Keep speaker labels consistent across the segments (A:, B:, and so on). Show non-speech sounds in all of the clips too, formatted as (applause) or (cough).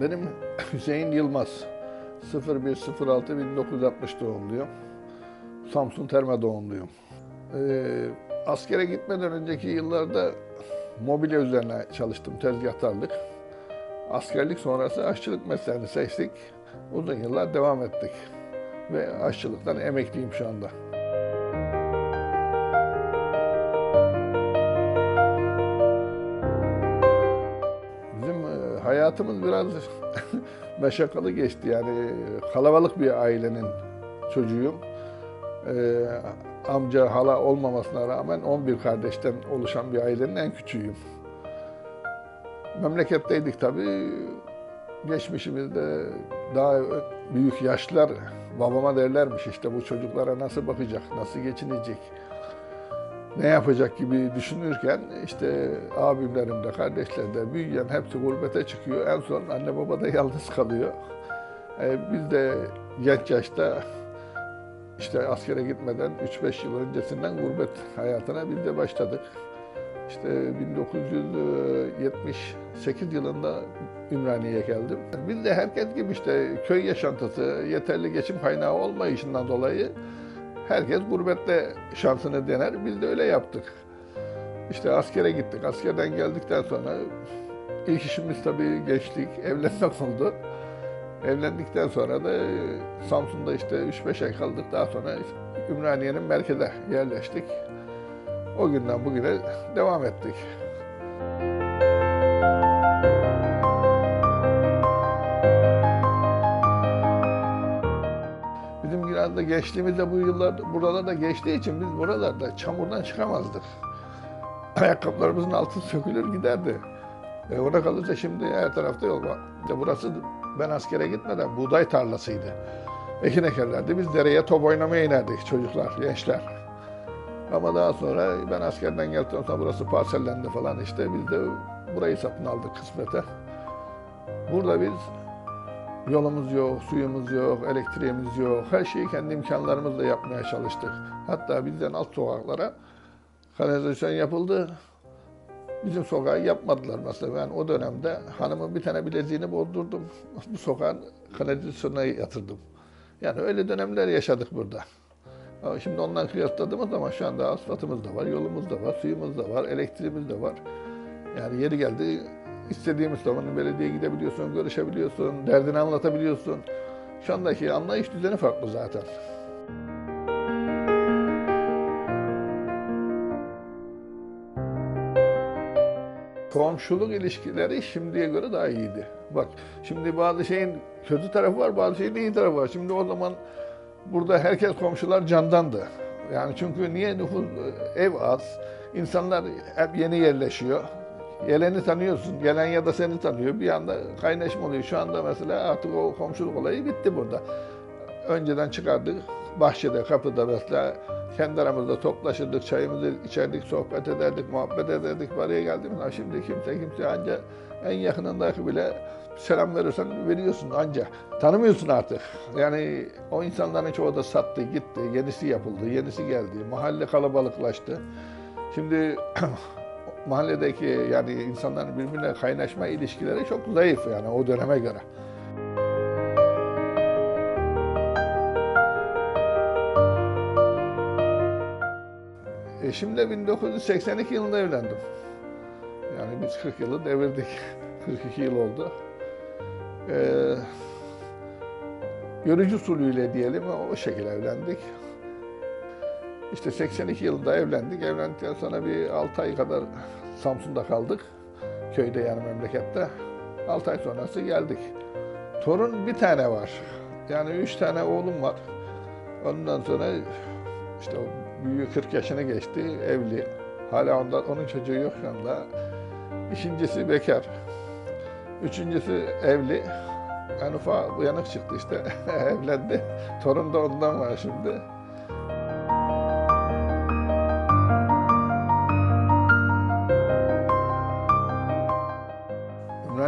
A: Benim (laughs) Hüseyin Yılmaz. 0106 1960 doğumluyum. Samsun Terme doğumluyum. Ee, askere gitmeden önceki yıllarda mobilya üzerine çalıştım, tezgahtarlık. Askerlik sonrası aşçılık mesleğini seçtik. Uzun yıllar devam ettik. Ve aşçılıktan emekliyim şu anda. Hayatımız biraz (laughs) meşakkalı geçti. Yani kalabalık bir ailenin çocuğuyum. Ee, amca, hala olmamasına rağmen 11 kardeşten oluşan bir ailenin en küçüğüyüm. Memleketteydik tabii. Geçmişimizde daha büyük yaşlar babama derlermiş işte bu çocuklara nasıl bakacak, nasıl geçinecek, ne yapacak gibi düşünürken işte abimlerim de kardeşler de büyüyen hepsi gurbete çıkıyor. En son anne baba da yalnız kalıyor. Ee, biz de genç yaşta işte askere gitmeden 3-5 yıl öncesinden gurbet hayatına biz de başladık. İşte 1978 yılında Ümraniye'ye geldim. Biz de herkes gibi işte köy yaşantısı, yeterli geçim kaynağı olmayışından dolayı herkes gurbette şansını dener. Biz de öyle yaptık. İşte askere gittik. Askerden geldikten sonra ilk işimiz tabii gençlik, evlenmek (laughs) oldu. Evlendikten sonra da Samsun'da işte 3-5 ay kaldık. Daha sonra Ümraniye'nin merkeze yerleştik. O günden bugüne devam ettik. Bizim biraz da gençliğimizde bu yıllarda buralarda geçtiği için biz buralarda çamurdan çıkamazdık. Ayakkabılarımızın altı sökülür giderdi. E ona kalırsa şimdi her tarafta yol var. İşte burası ben askere gitmeden buğday tarlasıydı. Ekin ekerlerdi. Biz dereye top oynamaya inerdik çocuklar, gençler. Ama daha sonra ben askerden geldikten sonra burası parsellendi falan işte. Biz de burayı satın aldık kısmete. Burada biz yolumuz yok, suyumuz yok, elektriğimiz yok. Her şeyi kendi imkanlarımızla yapmaya çalıştık. Hatta bizden alt sokaklara kanalizasyon yapıldı. Bizim sokağı yapmadılar mesela. Ben o dönemde hanımın bir tane bileziğini bozdurdum. (laughs) Bu sokağın kanalizasyonuna yatırdım. Yani öyle dönemler yaşadık burada. Ama şimdi ondan kıyasladığımız zaman şu anda asfaltımız da var, yolumuz da var, suyumuz da var, elektriğimiz de var. Yani yeri geldi istediğimiz zaman belediyeye gidebiliyorsun, görüşebiliyorsun, derdini anlatabiliyorsun. Şu andaki anlayış düzeni farklı zaten. Komşuluk ilişkileri şimdiye göre daha iyiydi. Bak şimdi bazı şeyin kötü tarafı var, bazı şeyin iyi tarafı var. Şimdi o zaman burada herkes komşular candandı. Yani çünkü niye nüfus ev az, insanlar hep yeni yerleşiyor. Geleni tanıyorsun, gelen ya da seni tanıyor. Bir anda kaynaşma oluyor. Şu anda mesela artık o komşuluk olayı bitti burada. Önceden çıkardık, bahçede, kapıda mesela kendi aramızda toplaşırdık, çayımızı içerdik, sohbet ederdik, muhabbet ederdik. Paraya geldiğimiz zaman şimdi kimse kimse anca en yakınındaki bile selam verirsen veriyorsun anca. Tanımıyorsun artık. Yani o insanların çoğu da sattı, gitti, yenisi yapıldı, yenisi geldi. Mahalle kalabalıklaştı. Şimdi (clears throat) mahalledeki yani insanların birbirine kaynaşma ilişkileri çok zayıf yani o döneme göre. Eşimle 1982 yılında evlendim. Yani biz 40 yılı devirdik. (laughs) 42 yıl oldu. Ee, görücü usulüyle diyelim o şekilde evlendik. İşte 82 yılında evlendik. Evlendikten sonra bir 6 ay kadar Samsun'da kaldık. Köyde yani memlekette. 6 ay sonrası geldik. Torun bir tane var. Yani 3 tane oğlum var. Ondan sonra işte büyüğü 40 yaşına geçti, evli. Hala onda, onun çocuğu yok şu. İkincisi bekar. Üçüncüsü evli. En ufak uyanık çıktı işte. (laughs) Evlendi. Torun da ondan var şimdi.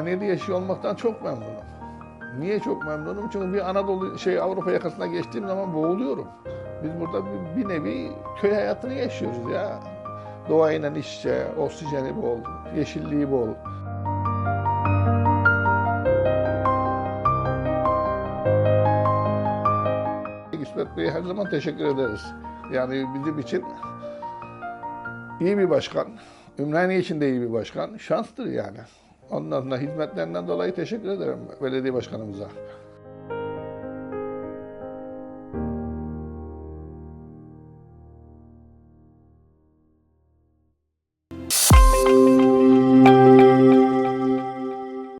A: Ümraniye'de yaşıyor olmaktan çok memnunum. Niye çok memnunum? Çünkü bir Anadolu şey Avrupa yakasına geçtiğim zaman boğuluyorum. Biz burada bir, bir nevi köy hayatını yaşıyoruz ya. Doğayla iç içe, oksijeni bol, yeşilliği bol. İsmet Bey'e her zaman teşekkür ederiz. Yani bizim için iyi bir başkan, Ümraniye için de iyi bir başkan. Şanstır yani. Ondan sonra hizmetlerinden dolayı teşekkür ederim belediye başkanımıza.